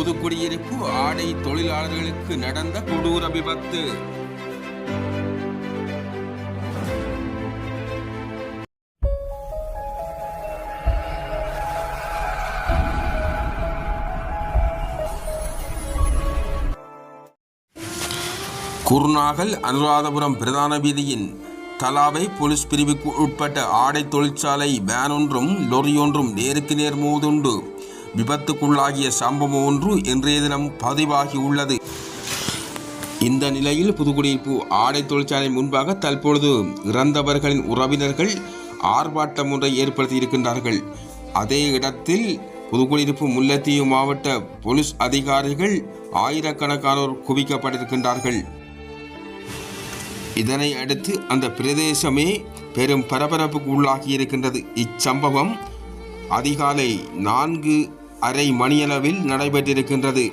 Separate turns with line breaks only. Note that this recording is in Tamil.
புதுக்குடியிருப்பு ஆடை தொழிலாளர்களுக்கு நடந்த கொடூர விபத்து. குருநாகல் அனுராதபுரம் பிரதான வீதியின் தலாவை போலீஸ் பிரிவுக்கு உட்பட்ட ஆடை தொழிற்சாலை வேன் ஒன்றும் லொரியொன்றும் நேருக்கு நேர் மோதுண்டு. விபத்துக்குள்ளாகிய சம்பவம் ஒன்று இன்றைய தினம் பதிவாகி உள்ளது. இந்த நிலையில் புதுக்குடியிருப்பு ஆடை தொழிற்சாலை முன்பாக தற்பொழுது இறந்தவர்களின் உறவினர்கள் ஆர்ப்பாட்டம் ஒன்றை ஏற்படுத்தி இருக்கின்றார்கள். அதே இடத்தில் புதுக்குடியிருப்பு முல்லைத்தீவு மாவட்ட போலீஸ் அதிகாரிகள் ஆயிரக்கணக்கானோர் குவிக்கப்பட்டிருக்கின்றார்கள். இதனை அடுத்து அந்த பிரதேசமே பெரும் பரபரப்புக்கு உள்ளாகி இருக்கின்றது. இச்சம்பவம் அதிகாலை நான்கு அரை மணியளவில் நடைபெற்றிருக்கின்றது.